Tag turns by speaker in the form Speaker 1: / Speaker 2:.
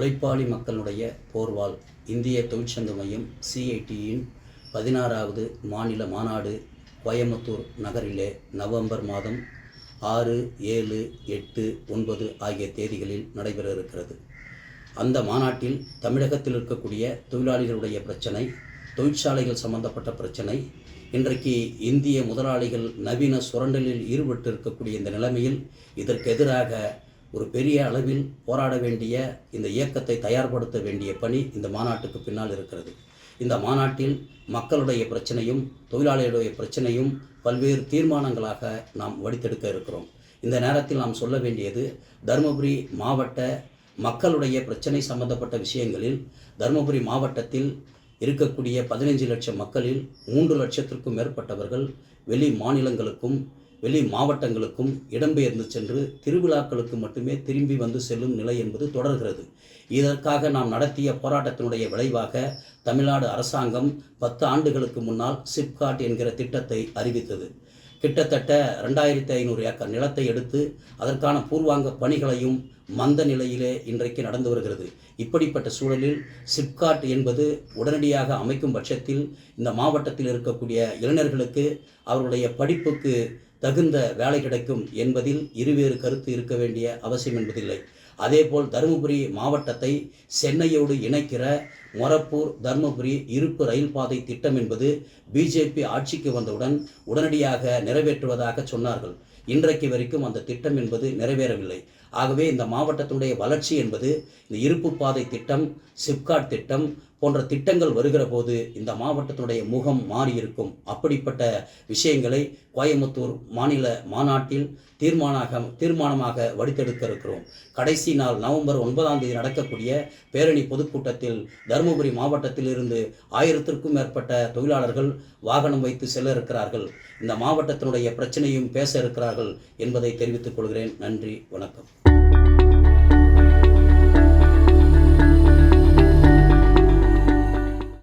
Speaker 1: உழைப்பாளி மக்களுடைய போர்வால் இந்திய தொழிற்சங்க மையம் சிஐடியின் பதினாறாவது மாநில மாநாடு கோயம்புத்தூர் நகரிலே நவம்பர் மாதம் ஆறு ஏழு எட்டு ஒன்பது ஆகிய தேதிகளில் நடைபெற இருக்கிறது அந்த மாநாட்டில் தமிழகத்தில் இருக்கக்கூடிய தொழிலாளிகளுடைய பிரச்சனை தொழிற்சாலைகள் சம்பந்தப்பட்ட பிரச்சனை இன்றைக்கு இந்திய முதலாளிகள் நவீன சுரண்டலில் ஈடுபட்டு இருக்கக்கூடிய இந்த நிலைமையில் இதற்கு எதிராக ஒரு பெரிய அளவில் போராட வேண்டிய இந்த இயக்கத்தை தயார்படுத்த வேண்டிய பணி இந்த மாநாட்டுக்கு பின்னால் இருக்கிறது. இந்த மாநாட்டில் மக்களுடைய பிரச்சனையும் தொழிலாளிகளுடைய பிரச்சனையும் பல்வேறு தீர்மானங்களாக நாம் வடித்தெடுக்க இருக்கிறோம். இந்த நேரத்தில் நாம் சொல்ல வேண்டியது தருமபுரி மாவட்ட மக்களுடைய பிரச்சனை சம்பந்தப்பட்ட விஷயங்களில் தருமபுரி மாவட்டத்தில் இருக்கக்கூடிய பதினைஞ்சு லட்சம் மக்களில் மூன்று லட்சத்திற்கும் மேற்பட்டவர்கள் வெளி மாநிலங்களுக்கும் வெளி மாவட்டங்களுக்கும் இடம்பெயர்ந்து சென்று திருவிழாக்களுக்கு மட்டுமே திரும்பி வந்து செல்லும் நிலை என்பது தொடர்கிறது. இதற்காக நாம் நடத்திய போராட்டத்தினுடைய விளைவாக தமிழ்நாடு அரசாங்கம் பத்து ஆண்டுகளுக்கு முன்னால் சிப்காட் என்கிற திட்டத்தை அறிவித்தது. கிட்டத்தட்ட ரெண்டாயிரத்தி ஐநூறு ஏக்கர் நிலத்தை எடுத்து அதற்கான பூர்வாங்க பணிகளையும் மந்த நிலையிலே இன்றைக்கு நடந்து வருகிறது. இப்படிப்பட்ட சூழலில் சிப்காட் என்பது உடனடியாக அமைக்கும் பட்சத்தில் இந்த மாவட்டத்தில் இருக்கக்கூடிய இளைஞர்களுக்கு அவருடைய படிப்புக்கு தகுந்த வேலை கிடைக்கும் என்பதில் இருவேறு கருத்து இருக்க வேண்டிய அவசியம் என்பதில்லை. அதேபோல் தருமபுரி மாவட்டத்தை சென்னையோடு இணைக்கிற மொரப்பூர் தருமபுரி இருப்பு ரயில் பாதை திட்டம் என்பது பிஜேபி ஆட்சிக்கு வந்தவுடன் உடனடியாக நிறைவேற்றுவதாக சொன்னார்கள். இன்றைக்கு வரைக்கும் அந்த திட்டம் என்பது நிறைவேறவில்லை. ஆகவே இந்த மாவட்டத்தினுடைய வளர்ச்சி என்பது இந்த இருப்பு பாதை திட்டம் சிப்காட் திட்டம் போன்ற திட்டங்கள் வருகிற போது இந்த மாவட்டத்தினுடைய முகம் மாறியிருக்கும். அப்படிப்பட்ட விஷயங்களை கோயம்புத்தூர் மாநில மாநாட்டில் தீர்மானாக தீர்மானமாக வடித்தெடுக்க இருக்கிறோம் கடைசி நாள் நவம்பர் ஒன்பதாம் தேதி நடக்கக்கூடிய பேரணி பொதுக்கூட்டத்தில் தருமபுரி மாவட்டத்திலிருந்து ஆயிரத்திற்கும் மேற்பட்ட தொழிலாளர்கள் வாகனம் வைத்து செல்ல இருக்கிறார்கள். இந்த மாவட்டத்தினுடைய பிரச்சனையும் பேச இருக்கிறார்கள் என்பதை தெரிவித்துக் கொள்கிறேன். நன்றி வணக்கம்.